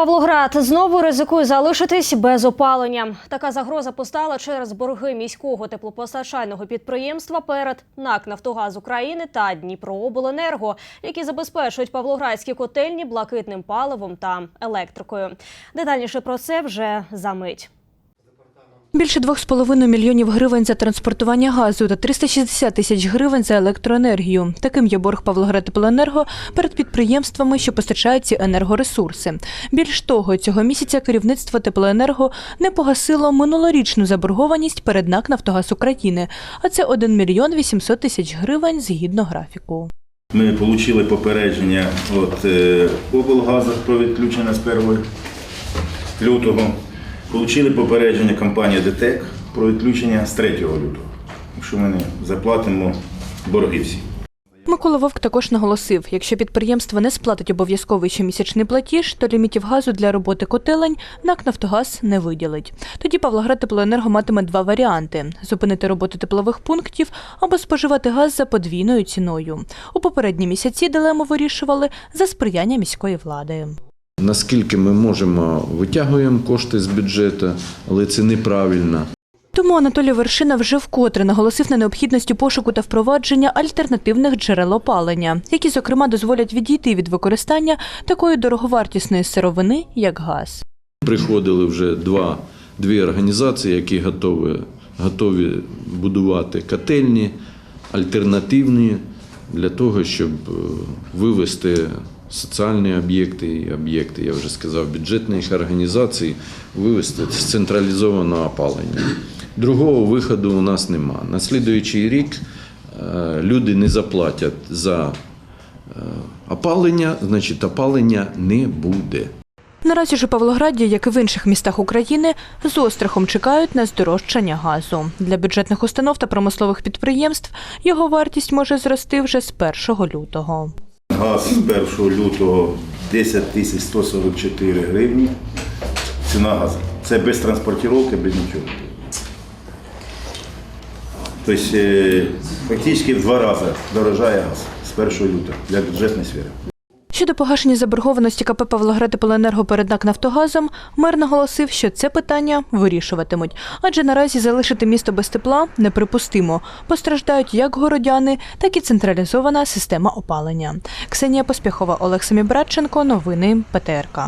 Павлоград знову ризикує залишитись без опалення. Така загроза постала через борги міського теплопостачального підприємства перед НАК «Нафтогаз України та Дніпрообленерго, які забезпечують павлоградські котельні блакитним паливом та електрикою. Детальніше про це вже за мить. Більше 2,5 мільйонів гривень за транспортування газу та 360 тисяч гривень за електроенергію. Таким є борг Павлоградтеплоенерго перед підприємствами, що постачають ці енергоресурси. Більш того, цього місяця керівництво теплоенерго не погасило минулорічну заборгованість перед НАК «Нафтогаз України, а це 1 мільйон 800 тисяч гривень згідно графіку. Ми отримали попередження від е, облгазу про відключення з 1 лютого. Отримали попередження компанії ДТЕК про відключення з 3 лютого. Якщо ми не заплатимо борги всі. Микола Вовк також наголосив, якщо підприємство не сплатить обов'язковий щомісячний платіж, то лімітів газу для роботи котелень НАК «Нафтогаз» не виділить. Тоді Павлоград Теплоенерго матиме два варіанти: зупинити роботу теплових пунктів або споживати газ за подвійною ціною. У попередні місяці дилему вирішували за сприяння міської влади. Наскільки ми можемо, витягуємо кошти з бюджету, але це неправильно. Тому Анатолій Вершина вже вкотре наголосив на необхідності пошуку та впровадження альтернативних джерел опалення, які, зокрема, дозволять відійти від використання такої дороговартісної сировини, як газ. Приходили вже два, дві організації, які готові, готові будувати котельні альтернативні для того, щоб е, вивести соціальні об'єкти і об'єкти, я вже сказав, бюджетних організацій, вивести з централізованого опалення. Другого виходу у нас нема. На слідуючий рік е, люди не заплатять за е, опалення, значить опалення не буде. Наразі ж у Павлограді, як і в інших містах України, з острахом чекають на здорожчання газу. Для бюджетних установ та промислових підприємств його вартість може зрости вже з 1 лютого. Газ з 1 лютого 10 тисяч 144 гривні. Ціна газу. Це без транспортировки, без нічого. Тобто е, фактично в два рази дорожає газ з 1 лютого для бюджетної сфери. Щодо погашення заборгованості КП Павлоград Поленерго перед НАК «Нафтогазом», мер наголосив, що це питання вирішуватимуть. Адже наразі залишити місто без тепла неприпустимо. Постраждають як городяни, так і централізована система опалення. Ксенія Поспіхова, Олег Семібратченко. Новини ПТРК.